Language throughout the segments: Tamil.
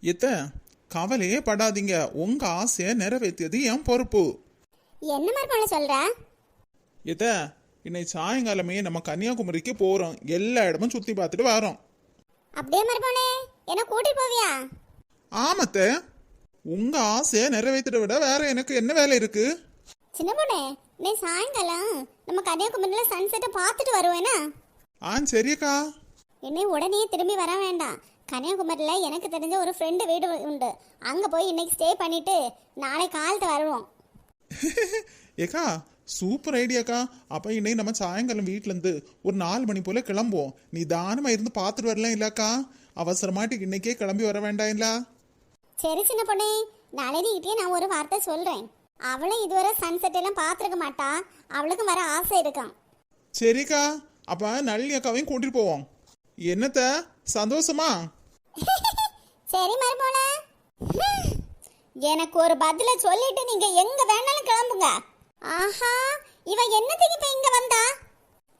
எத்த கவலையே படாதீங்க. உங்க ஆசையை நிறைவேற்றியது என் பொறுப்பு. என்ன மருமகளை சொல்ற? எத்த இன்னைக்கு சாயங்காலமே நம்ம கன்னியாகுமரிக்கு போறோம். எல்லா இடமும் சுத்தி பார்த்துட்டு வரோம். அப்படியே மருமகனே என்ன கூட்டிட்டு போவியா? ஆமத்த உங்க ஆசையை நிறைவேற்றிட விட வேற எனக்கு என்ன வேலை இருக்கு? சின்ன பொண்ணே நீ சாயங்காலம் நம்ம கன்னியாகுமரியில சன்செட்டை பார்த்துட்டு வருவேனா ஆ சரியக்கா இனி உடனே திரும்பி வர வேண்டாம். கன்னியாகுமரியில் எனக்கு தெரிஞ்ச ஒரு ஃப்ரெண்டு வீடு உண்டு. அங்கே போய் இன்னைக்கு ஸ்டே பண்ணிட்டு நாளை காலத்து வருவோம். ஏக்கா சூப்பர் ஐடியாக்கா அப்ப இன்னைக்கு நம்ம சாயங்காலம் வீட்ல இருந்து ஒரு நாலு மணி போல கிளம்புவோம். நீ தானமா இருந்து பார்த்துட்டு வரலாம் இல்லக்கா அவசரமாட்டு இன்னைக்கே கிளம்பி வர வேண்டாம் இல்ல? சரி சின்ன பொண்ணே. நளினிக்கிட்டே நான் ஒரு வார்த்தை சொல்கிறேன் அவளும் இதுவரை சன்செட் எல்லாம் பார்த்துருக்க மாட்டா. அவளுக்கும் வர ஆசை இருக்கான் சரிக்கா. அப்ப நளினி அக்காவையும் கூட்டிட்டு போவோம். என்னத்த? சந்தோஷமா? சரி மருமோள. எனக்கு ஒரு பதில சொல்லிட்டு நீங்க எங்க வேணாலும் கிளம்புங்க. ஆஹா இவ என்னத்துக்கு இப்ப இங்க வந்தா?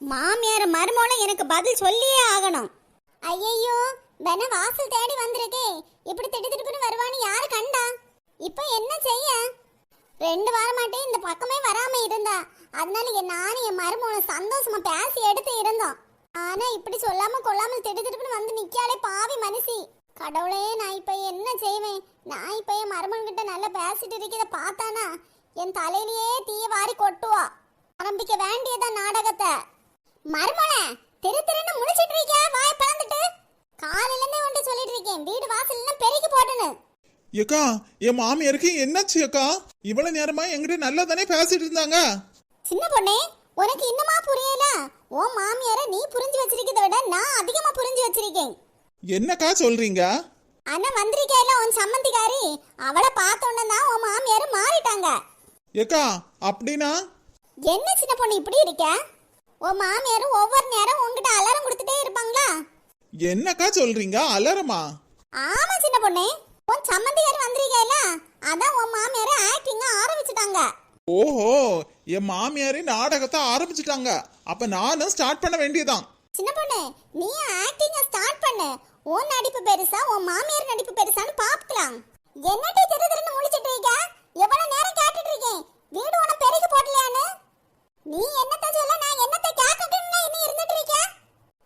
மாமியார் மருமோள எனக்கு பதில் சொல்லியே ஆகணும். ஐயையோ வென வாசல் தேடி வந்திருக்கே. இப்படி திட்டு திட்டுன்னு வருவான்னு யாரு கண்டா? இப்போ என்ன செய்ய? ரெண்டு வாரமாட்டே இந்த பக்கமே வராம இருந்தா. அதனால என் நானும் என் மருமோளை சந்தோஷமா பேசி எடுத்து இருந்தோம். ஆனா இப்படி சொல்லாம கொள்ளாமல் திடு திடுப்புன்னு வந்து நிக்காலே பாவி மனுஷி. கடவுளே நான் இப்ப என்ன செய்வேன்? நான் இப்ப என் மருமன் கிட்ட நல்லா பேசிட்டு இருக்கிறத பார்த்தானா? என் தலையிலேயே தீய வாரி கொட்டுவா. ஆரம்பிக்க வேண்டியதா நாடகத்தை. மருமனை திரு திருன்னு முழிச்சிட்டு இருக்கியா? வாய் பறந்துட்டு காலையில இருந்தே ஒன்று சொல்லிட்டு இருக்கேன். வீடு வாசல் எல்லாம் பெருக்கி போட்டுன்னு. ஏக்கா என் மாமியாருக்கு என்னாச்சு அக்கா இவ்வளவு நேரமா என்கிட்ட நல்லா தானே பேசிட்டு இருந்தாங்க? சின்ன பொண்ணே உனக்கு இன்னமா புரியல? உன் மாமியார நீ புரிஞ்சு வச்சிருக்கிறத விட நான் அதிகமா புரிஞ்சு வச்சிருக்கேன். என்னக்கா சொல்றீங்க? அண்ணா வந்திருக்கேல உன் சம்மந்திக்காரி அவளை பார்த்த உடனே தான் உன் மாமியார் மாறிட்டாங்க. ஏக்கா அப்படின்னா? என்ன சின்ன பொண்ணு இப்படி இருக்க? உன் மாமியார் ஒவ்வொரு நேரம் உன்கிட்ட அலாரம் கொடுத்துட்டே இருப்பாங்களா? என்னக்கா சொல்றீங்க? அலறமா ஆமா சின்ன பொண்ணே. உன் சம்மந்திக்காரி வந்திருக்கேல அதான் உன் மாமியார் ஆக்டிங்க ஆரம்பிச்சிட்டாங்க. ஓஹோ என் மாமியாரே நாடகத்தை ஆரம்பிச்சிட்டாங்க. அப்ப நானும் ஸ்டார்ட் பண்ண வேண்டியதான் சின்ன பொண்ணு நீ ஆக்டிங்க ஸ்டார்ட் பண்ணு. உன் நடிப்பு பெருசா உன் மாமியார் நடிப்பு பெருசான்னு பாக்கலாம் என்னடி திரு திருன்னு முழிச்சிட்டு இருக்க? எவ்வளவு நேரம் கேட்டுட்டு இருக்கேன்? வீடு உன பெருகி போடலையான்னு? நீ என்னத்த சொல்ல நான் என்னத்த கேட்கட்டும்னு நீ இருந்துட்டு இருக்க?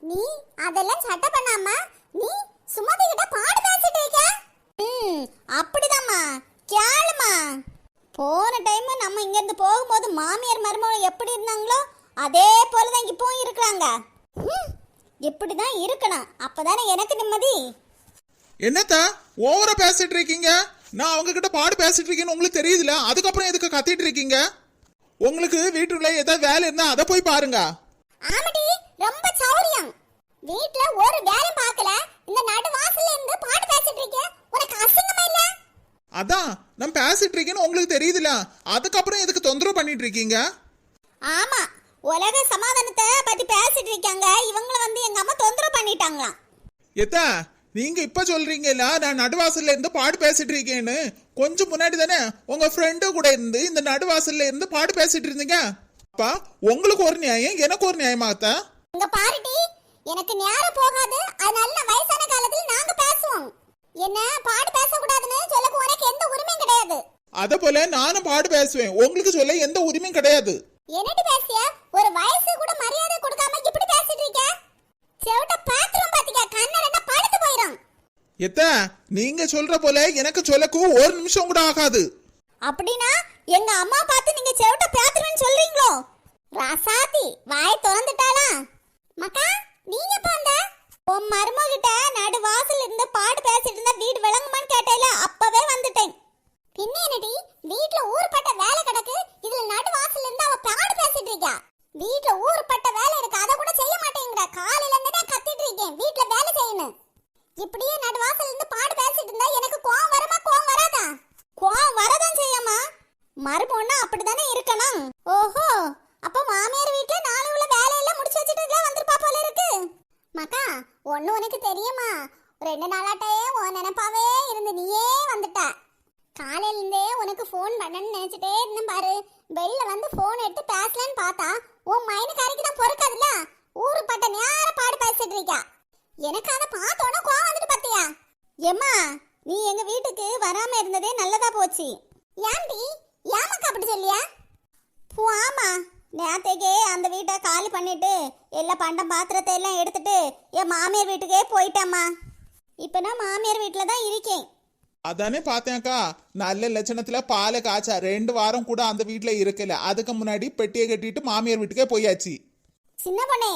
நீ அதெல்லாம் சட்ட பண்ணாம நீ சுமதி கிட்ட பாடு பேசிட்டு இருக்க? ம் அப்படிதாம்மா. கேளுமா போன டைம் நம்ம இங்க இருந்து போகும்போது மாமியார் மருமகள் எப்படி இருந்தாங்களோ அதே போல தான் இப்பவும் இருக்கிறாங்க. ம், இப்படிதான் இருக்கணும். அப்பதானே எனக்கு நிம்மதி. என்னத்த ஓவரா பேசிட்டு இருக்கீங்க? நான் அவங்க கிட்ட பாடு பேசிட்டு இருக்கேன்னு உங்களுக்கு தெரியுதுல அதுக்கப்புறம் எதுக்கு கத்திட்டு இருக்கீங்க? உங்களுக்கு வீட்டுக்குள்ள ஏதாவது வேலை இருந்தா அதை போய் பாருங்க. ஆமாடி ரொம்ப சௌரியம். வீட்ல ஒரு வேலையும் பார்க்கல. இந்த நடு வாசல்ல இருந்து பாட்டு பேசிட்டு இருக்க உனக்கு அசிங்கமா இல்ல? அதான் நான் பேசிட்டு இருக்கேன்னு உங்களுக்கு தெரியுதுல அதுக்கப்புறம் எதுக்கு தொந்தரவு பண்ணிட்டு இருக்கீங்க? ஆமா உலக சமாதானத்தை பத்தி பேசிட்டு இருக்காங்க. இவங்கள வந்து எங்க அம்மா தொந்தரவு பண்ணிட்டாங்களாம். எத்த நீங்க இப்ப சொல்றீங்கல்ல நான் நடுவாசல்ல இருந்து பாடு பேசிட்டு இருக்கேன்னு. கொஞ்சம் முன்னாடி தானே உங்க ஃப்ரெண்டு கூட இருந்து இந்த நடுவாசல்ல இருந்து பாடு பேசிட்டு இருந்தீங்க. அப்பா உங்களுக்கு ஒரு நியாயம் எனக்கு ஒரு நியாயமா அத்தா? இங்க பாருடி எனக்கு நேரம் போகாது. அதனால வயசான காலத்துல நாங்க பேசுவோம். என்ன பாடு பேசக்கூடாதுன்னு சொல்லக்கு உனக்கு எந்த உரிமையும் கிடையாது. அத போல நானும் பாடு பேசுவேன். உங்களுக்கு சொல்ல எந்த உரிமையும் கிடையாது. என்னடி பேசிய ஒரு வயசு கூட மரியாதை கொடுக்காம இப்படி பேசிட்டு இருக்க? செவிட்ட பாத்திரம் பாத்திக்க கண்ணு ரெண்டா படுத்து போயிடும் எத்த நீங்க சொல்ற போல எனக்கு சொல்லக்கு ஒரு நிமிஷம் கூட ஆகாது. அப்படின்னா எங்க அம்மா பார்த்து நீங்க செவிட்ட பாத்திரம்னு சொல்றீங்களோ? ராசாத்தி வாய் திறந்துட்டாளா? மக்கா நீங்க எப்ப வந்த? உன் மருமகிட்ட நடு வாசல் இருந்து பாடு பேசிட்டு இருந்தா வீடு விளங்குமான்னு கேட்டேல அப்பவே வந்துட்டேன். பின்ன என்னடி வீட்ல ஊர்பட்ட வேலை கிடக்கு இதுல நடு வாசல்ல இருந்து அவ பாடு பேசிட்டு இருக்கா வீட்ல ஊர்பட்ட வேலை இருக்கு அத கூட செய்ய மாட்டேங்கிற காலையில இருந்தே நான் கத்திட்டு இருக்கேன் வீட்ல வேலை செய்யணும் இப்படியே நடு வாசல்ல இருந்து பாடு பேசிட்டு இருந்தா எனக்கு கோவம் வருமா கோவம் வராதா கோவம் வரதான் செய்யாமா மறுபொண்ணா அப்படிதானே இருக்கணும் ஓஹோ அப்ப மாமியார் வீட்ல நாளை உள்ள வேலையெல்லாம் முடிச்சு வச்சுட்டு தான் வந்திருப்பா போல இருக்கு மக்கா ஒண்ணு உனக்கு தெரியுமா ரெண்டு நாளாட்டே உன் நினைப்பாவே இருந்து நீயே வந்துட்ட காலையிலேருந்தே உனக்கு ஃபோன் பண்ணணும்னு நினச்சிட்டே இருந்தேன் பாரு. வெளில வந்து ஃபோன் எடுத்து பேசலன்னு பார்த்தா உன் மைனுக்காரிக்கு தான் பொறுக்காதுல்ல? ஊரு பட்ட நேர பாடு பேசிட்டு இருக்கா எனக்கு அதை பார்த்தோன்னே கோவம் வந்துட்டு பார்த்தியா? ஏம்மா நீ எங்க வீட்டுக்கு வராம இருந்ததே நல்லதா போச்சு. ஏன்டி ஏமாக்கா அப்படி சொல்லியா? பூ ஆமா. நேத்தைக்கே அந்த வீட்டை காலி பண்ணிட்டு எல்லா பண்டம் பாத்திரத்தை எல்லாம் எடுத்துட்டு என் மாமியார் வீட்டுக்கே போயிட்டேம்மா. இப்போ நான் மாமியார் வீட்டில் தான் இருக்கேன். அதானே பார்த்தேன்க்கா நல்ல லட்சணத்துல பாலை காய்ச்சா ரெண்டு வாரம் கூட அந்த வீட்ல இருக்கல. அதுக்கு முன்னாடி பெட்டியை கட்டிட்டு மாமியார் வீட்டுக்கே போயாச்சு. சின்ன பொண்ணே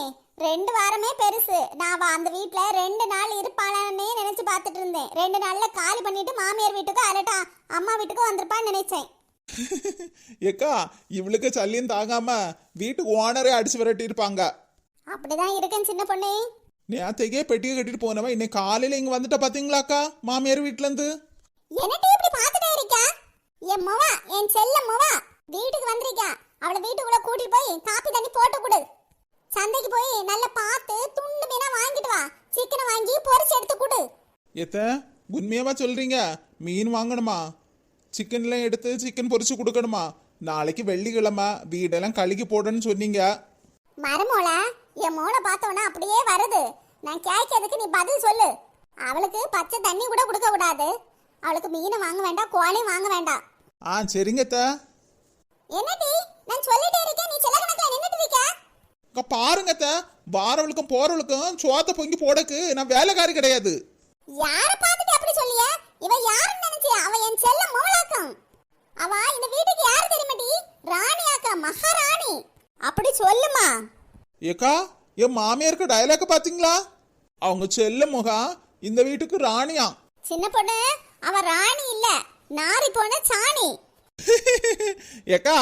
ரெண்டு வாரமே பெருசு. நான் அந்த வீட்ல ரெண்டு நாள் இருப்பாளான்னே நினைச்சு பார்த்துட்டு இருந்தேன். ரெண்டு நாள்ல காலி பண்ணிட்டு மாமியார் வீட்டுக்கு அரட்டா அம்மா வீட்டுக்கு வந்திருப்பான்னு நினைச்சேன். ஏக்கா இவளுக்கு சல்லியும் தாங்காம வீட்டுக்கு ஓனரே அடிச்சு விரட்டி இருப்பாங்க அப்படிதான் இருக்கேன் சின்ன பொண்ணே. நேத்தைக்கே பெட்டியை கட்டிட்டு போனவன் இன்னைக்கு காலையில இங்க வந்துட்ட பாத்தீங்களாக்கா மாமியார் வீட்ல இருந்து என்னட்டி இப்படி பார்த்துட்டே இருக்கா? என் மொவா என் செல்ல மொவா வீட்டுக்கு வந்திருக்கா. அவளை வீட்டுக்குள்ள கூட்டிட்டு போய் காப்பி தண்ணி போட்டு கொடு. சந்தைக்கு போய் நல்லா பார்த்து துண்டு மீனா வாங்கிட்டு வா. சிக்கனை வாங்கி பொரிச்சு எடுத்து கொடு. எத்த உண்மையாவா சொல்றீங்க? மீன் வாங்கணுமா? சிக்கன்லாம் எடுத்து சிக்கன் பொரிச்சு கொடுக்கணுமா? நாளைக்கு வெள்ளிக்கிழமை வீடெல்லாம் கழுகி போடணும்னு சொன்னீங்க. மருமோள என் மோளை பார்த்தோன்னா அப்படியே வருது. நான் கேட்கறதுக்கு நீ பதில் சொல்லு. அவளுக்கு பச்சை தண்ணி கூட கொடுக்க கூடாது. அவளுக்கு மீனை வாங்க வேண்டாம் கோழியும் வாங்க வேண்டாம். ஆ சரிங்க அத்தை. என்னடி? நான் சொல்லிட்டே இருக்கேன் நீ சில கணக்கில் நின்றுட்டு இருக்க. அக்கா பாருங்க அத்தை, வாரவளுக்கும் போறவளுக்கும் சோத்த பொங்கி போடக்கு நான் வேலைக்காரி கிடையாது. யார பார்த்துட்டு அப்படி சொல்லிய? இவ யாருன்னு நினைச்சி அவ என் செல்ல மோளாக்கம். அவ இந்த வீட்டுக்கு யாரு தெரியுமாடி? ராணி அக்கா மகாராணி. அப்படி சொல்லுமா? ஏக்கா என் மாமியாருக்கு டயலாக் பாத்தீங்களா? அவங்க செல்ல முகம் இந்த வீட்டுக்கு ராணியா சின்ன பொண்ணு அவ ராணி இல்ல. நாரி போன சாணி. ஏக்கா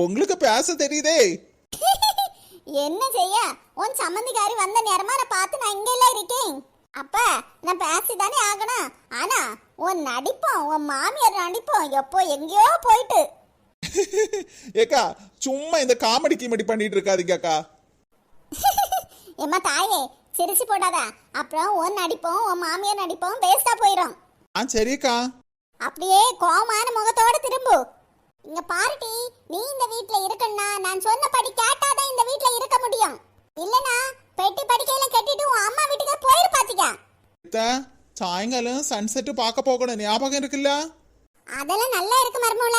உங்களுக்கு பேச தெரியுதே. என்ன செய்ய? உன் சம்மந்திக்காரி வந்த நேரமா நான் பார்த்து நான் இங்க எல்லாம் இருக்கேன். அப்ப நான் பேசிதானே ஆகணும். ஆனா உன் நடிப்போம் உன் மாமியார் நடிப்போம் எப்போ எங்கேயோ போயிட்டு. ஏக்கா சும்மா இந்த காமெடி கீமெடி பண்ணிட்டு இருக்காதீங்க அக்கா. எம்மா தாயே சிரிச்சு போடாத. அப்புறம் உன் நடிப்போம் உன் மாமியார் நடிப்போம் வேஸ்டா போயிடும் ஆ சரிக்கா. அப்படியே கோமான முகத்தோட திரும்பு. இங்க பாருடி நீ இந்த வீட்ல இருக்கன்னா நான் சொன்னபடி கேட்டாதான் இந்த வீட்ல இருக்க முடியும். இல்லனா பெட்டி படிக்கையில கட்டிட்டு உன் அம்மா வீட்டுக்கு போயிரு பாத்துக்க அத்தை, சாயங்காலம் சன்செட் பார்க்க போகணும். ஞாபகம் இருக்குல்ல? அதெல்லாம் நல்லா இருக்கு மர்மூல.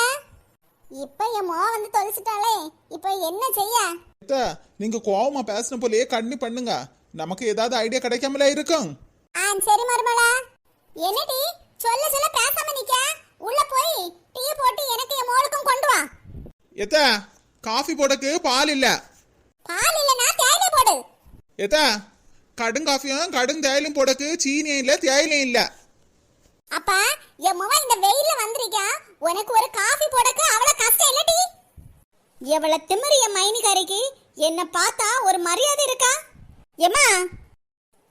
இப்ப என் மோ வந்து தொலைச்சிட்டாளே இப்ப என்ன செய்ய? அத்தை, நீங்க கோவமா பேசின போலயே கண்ணி பண்ணுங்க. நமக்கு ஏதாவது ஐடியா கிடைக்காமல இருக்கும். ஆ சரி மர்மூல. என்னடி சொல்ல சொல்ல பேசாம நிக்க. உள்ள போய் டீ போட்டு எனக்கு என் மோளுக்கும் கொண்டு வா. எத்த காஃபி போடக்கு பால் இல்ல. பால் இல்லனா தேயிலை போடு. எத்த கடும் காஃபியும் கடும் தேயிலும் போடக்கு சீனியும் இல்ல தேயிலையும் இல்ல. அப்ப என் மவ இந்த வெயில்ல வந்திருக்கா. உனக்கு ஒரு காஃபி போடக்கு அவ்வளவு கஷ்டம் இல்லடி எவ்வளவு திமிரு என் மைனிகாரிக்கு. என்ன பார்த்தா ஒரு மரியாதை இருக்கா? ஏமா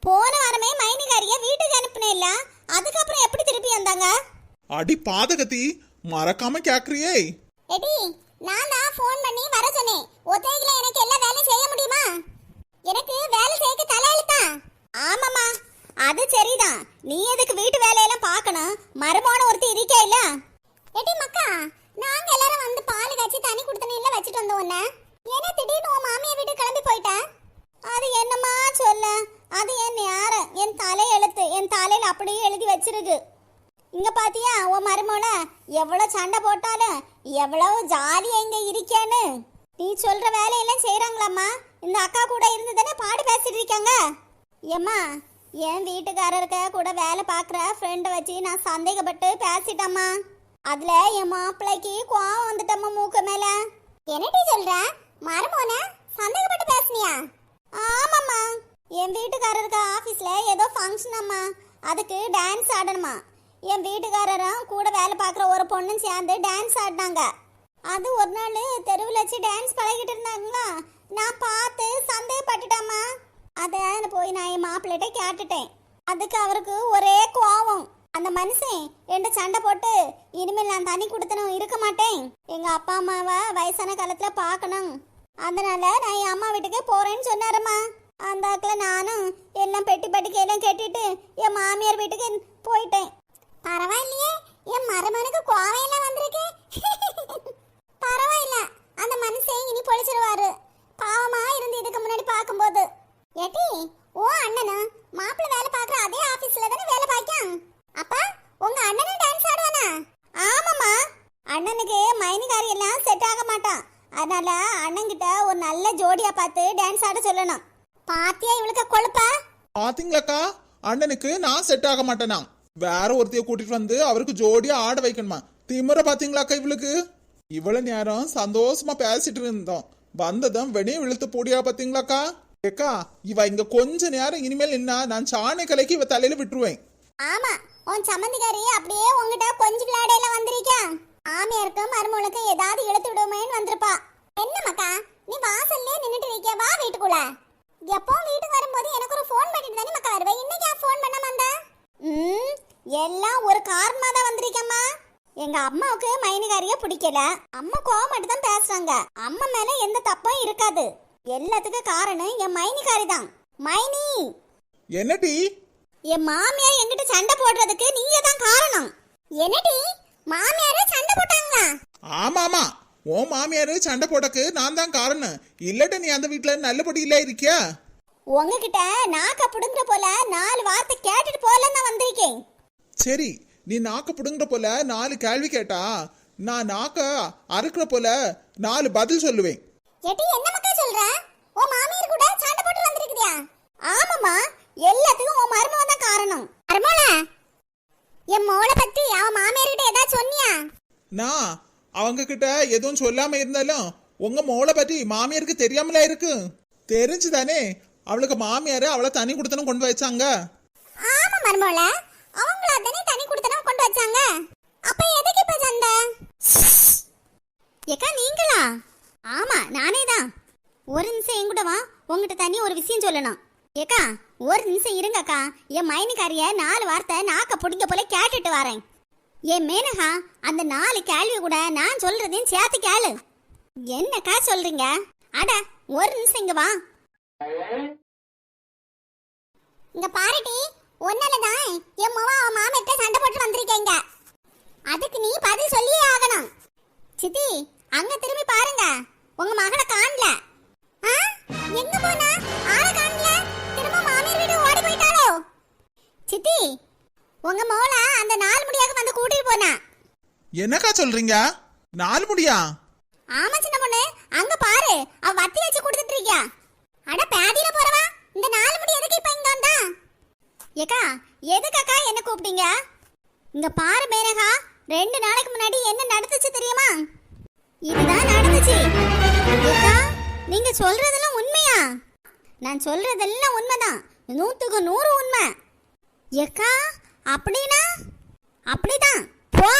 போன வாரமே மைனிகாரிய வீட்டுக்கு அனுப்புனே இல்ல அதுக்கப்புறம் வந்தாங்க. அடி பாதகத்தி மறக்காம கேக்குறியே. எடி நான் தான் ஃபோன் பண்ணி வர சொன்னேன். ஒத்தையில எனக்கு எல்லா வேலையும் செய்ய முடியுமா? எனக்கு வேலை செய்யக்கு தலையெழுத்தா ஆமாம்மா அது சரிதான். நீ எதுக்கு வீட்டு வேலையெல்லாம் பார்க்கணும்? மருமான ஒருத்தி இருக்கே இல்ல? எடி மக்கா நாங்க எல்லாரும் வந்து பால் காய்ச்சி தண்ணி கொடுத்தனே வச்சுட்டு வந்தோம் உன்ன. ஏன்னா திடீர்னு உன் மாமியார் வீட்டுக்கு கிளம்பி போயிட்ட? அது என்னம்மா சொல்ல? அது என் நேரம். என் தலையெழுத்து. என் தலையில அப்படியே எழுதி வச்சிருக்கு. இங்க பாத்தியா உன் மருமோன? எவ்வளவு சண்டை போட்டாலும் எவ்வளவு ஜாலியா இங்க இருக்கேன்னு. நீ சொல்ற வேலையெல்லாம் செய்யறாங்களாம்மா இந்த அக்கா கூட இருந்து தானே பாடு பேசிட்டு இருக்காங்க. ஏம்மா என் வீட்டுக்காரருக்கு கூட வேலை பார்க்குற ஃப்ரெண்டை வச்சு நான் சந்தேகப்பட்டு பேசிட்டம்மா. அதுல என் மாப்பிள்ளைக்கு கோவம் வந்துட்டம்மா மூக்கு மேல. என்னடி சொல்ற? மரமோன சந்தேகப்பட்டு பேசுனியா? ஆமாம்மா. என் வீட்டுக்காரருக்கு ஆஃபீஸில் ஏதோ ஃபங்க்ஷன் அம்மா. அதுக்கு டான்ஸ் ஆடணுமா. என் வீட்டுக்காரரும் கூட வேலை பார்க்குற ஒரு பொண்ணும் சேர்ந்து டான்ஸ் ஆடினாங்க. அது ஒரு நாள் தெருவில் வச்சு டான்ஸ் பழகிட்டு இருந்தாங்களா? நான் பார்த்து சந்தேகப்பட்டுட்டேம்மா. அதை போய் நான் என் மாப்பிள்ளைகிட்ட கேட்டுட்டேன். அதுக்கு அவருக்கு ஒரே கோவம் அந்த மனுஷன் என்கிட்ட சண்டை போட்டு இனிமேல் நான் தண்ணி கொடுத்தனும் இருக்க மாட்டேன். எங்கள் அப்பா அம்மாவை வயசான காலத்தில் பார்க்கணும். அதனால நான் என் அம்மா வீட்டுக்கே போகிறேன்னு சொன்னாரம்மா. அந்தாக்கில் நானும் எல்லாம் பெட்டி பட்டிக்கையெல்லாம் கட்டிட்டு என் மாமியார் வீட்டுக்கு போயிட்டேன். பரவாயில்லையே. என் மருமனுக்கு கோவையெல்லாம் வந்திருக்கு. பரவாயில்ல. அந்த மனுஷன் இனி பொழிச்சிருவாரு. பாவமா இருந்து இதுக்கு முன்னாடி பார்க்கும்போது. ஏட்டி ஓ அண்ணனு மாப்பிள்ள வேலை பார்க்குற அதே ஆபீஸ்ல தானே வேலை பார்க்கான் அப்பா உங்க அண்ணனும் டான்ஸ் ஆடுவானா? ஆமாம்மா. அண்ணனுக்கு மைனிகாரி எல்லாம் செட் ஆக மாட்டான். அதனால அண்ணன்கிட்ட ஒரு நல்ல ஜோடியா பார்த்து டான்ஸ் ஆட சொல்லணும். பாத்தியா இவளுக்கு கொழுப்பா? பாத்தீங்களாக்கா? அண்ணனுக்கு நான் செட் ஆக மாட்டேனா வேற ஒருத்தைய கூட்டிட்டு வந்து அவருக்கு ஜோடியா ஆட வைக்கணுமா? திமிர பாத்தீங்களாக்கா இவளுக்கு? இவ்வளவு நேரம் சந்தோஷமா பேசிட்டு இருந்தோம். வந்ததும் வெளியே இழுத்து போடியா பாத்தீங்களாக்கா ஏக்கா இவ இங்க கொஞ்ச நேரம் இனிமேல் நின்னா நான் சாணி கலைக்கு இவ தலையில விட்டுருவேன். ஆமா உன் சம்மந்திக்காரி அப்படியே உங்ககிட்ட கொஞ்சம் விளையாடையில வந்திருக்கா? ஆமியாருக்கும் மருமகளுக்கும் ஏதாவது இழுத்து விடுமேன்னு வந்திருப்பா. என்ன மக்கா நீ வாசல்லே நின்னுட்டு இருக்க வா வீட்டுக்குள்ள. எப்போ வீட்டுக்கு வரும்போது எனக்கு ஒரு ஃபோன் பண்ணிட்டு தானே மக்கா வருவேன் இன்னைக்கு ஃபோன் பண்ண வந்தா? ம் எல்லாம் ஒரு காரணமா தான் வந்திருக்கம்மா. எங்க அம்மாவுக்கு மைனிகாரிய பிடிக்கல. அம்மா கோவமாட்டு தான் பேசுறாங்க. அம்மா மேல எந்த தப்பும் இருக்காது. எல்லாத்துக்கும் காரணம் என் மைனிகாரி தான் மைனி! என்னடி? என் மாமியார் என்கிட்ட சண்டை போடுறதுக்கு நீங்க தான் காரணம். என்னடி? மாமியாரே சண்டை போட்டாங்களா? ஆமா ஆமா உன் மாமியாரு சண்டை போடக்கு நான் தான் காரணம். இல்லட்ட நீ அந்த வீட்டுல நல்லபடியில இருக்கியா? உங்ககிட்ட நாக்க புடுங்குற போல நாலு வார்த்தை கேட்டுட்டு தான் வந்திருக்கேன். சரி நீ நாக்க புடுங்குற போல நாலு கேள்வி கேட்டா நான் நாக்க அறுக்கிற போல நாலு பதில் சொல்லுவேன். எட்டி என்ன மக்கா சொல்ற? உன் மாமியார் கூட சண்டை போட்டு வந்திருக்கியா எல்லாத்துக்கும் உன் மருமகன் தான் காரணம். மருமோள என் மோளை பத்தி அவன் மாமியார் கிட்ட ஏதாவது சொன்னியா? நான் அவங்க கிட்ட எதுவும் சொல்லாம இருந்தாலும் உங்க மோளை பத்தி மாமியாருக்கு தெரியாமலா இருக்கு? தெரிஞ்சுதானே அவளுக்கு மாமியாரு அவளை தனி கொடுத்தனும் கொண்டு வச்சாங்க. ஆமா மருமோள அவங்கள தானே தனி கொடுத்தனும் கொண்டு வச்சாங்க. அப்ப எதுக்கு இப்ப சண்டை? ஏக்கா நீங்களா? ஆமா நானே தான். ஒரு நிமிஷம் என் கூட வா உங்ககிட்ட தனி ஒரு விஷயம் சொல்லணும். ஏக்கா ஒரு நிமிஷம் இருங்கக்கா. என் மைனிக்காரிய நாலு வார்த்தை நாக்க பிடிங்க போல கேட்டுட்டு வரேன். என் மேனகா அந்த நாலு கேள்வி கூட நான் சொல்றதையும் சேர்த்து கேளு. என்னக்கா சொல்றீங்க? அட ஒரு நிமிஷம் இங்க வா. இங்க பாருடி. ஒன்னாலதான் என் மாமா அவன் மாமிட்ட சண்டை போட்டு வந்திருக்கீங்க. அதுக்கு நீ பதில் சொல்லியே ஆகணும். சித்தி அங்க திரும்பி பாருங்க. உங்க மகளை காணல. ஆ? எங்க போனா ஆளை காணல. திரும்ப மாமியார் வீடு ஓடி போயிட்டாளோ? சித்தி உங்க மோள அந்த நாலு முடியாக வந்து கூட்டிட்டு போனா. என்னக்கா சொல்றீங்க? நாலு முடியா? ஆமா சின்ன பொண்ணு. அங்க பாரு. அவ வத்தி வச்சு கொடுத்துட்டு இருக்கியா. அட பேதியில போறவா? இந்த நாலு முடி எதுக்கு இப்ப இங்க வந்தா? ஏக்கா எதுக்காக்கா என்ன கூப்பிட்டீங்க? இங்க பாரு மேனகா ரெண்டு நாளைக்கு முன்னாடி என்ன நடந்துச்சு தெரியுமா? இதுதான் நடந்துச்சு. ஏக்கா நீங்க சொல்றதெல்லாம் உண்மையா? நான் சொல்றதெல்லாம் உண்மைதான். நூத்துக்கு நூறு உண்மை. ஏக்கா அப்படின்னா? அப்படிதான். போ.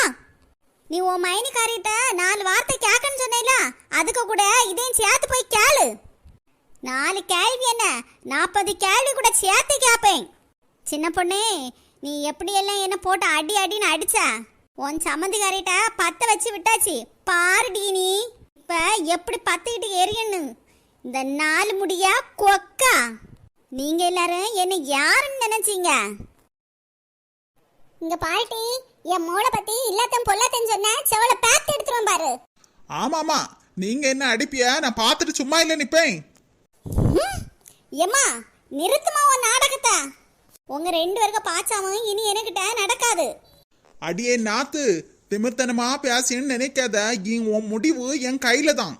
நீ உன் மைனிக்காரிட்ட நாலு வார்த்தை கேட்கன்னு சொன்னேல அதுக்கு கூட இதையும் சேர்த்து போய் கேளு. நாலு கேள்வி என்ன? நாற்பது கேள்வி கூட சேர்த்து கேட்பேன் சின்ன பொண்ணே நீ எப்படியெல்லாம் என்ன போட்டு அடி அடின்னு அடிச்ச? உன் சம்மந்திக்காரிட்ட பத்த வச்சு விட்டாச்சு. பாருடி நீ இப்ப எப்படி பத்துக்கிட்டு எரியன்னு இந்த நாலு முடியா கொக்கா. நீங்க எல்லாரும் என்ன யாருன்னு நினைச்சீங்க? இங்க பாட்டி என் மோளை பத்தி இல்லாத்தம் பொல்லாத்தம் சொன்ன செவல பேத்து எடுத்துருவேன் பாரு. ஆமாமா நீங்க என்ன அடிப்பியா? நான் பார்த்துட்டு சும்மா இல்ல நிப்பேன். ஏம்மா நிறுத்துமா உன் நாடகத்தை? உங்க ரெண்டு பேருக்கும் பாச்சாவும் இனி என்கிட்ட நடக்காது. அடியே நாத்து திமிர்த்தனமா பேசின்னு நினைக்காத இ- உன் முடிவு என் கையில தான்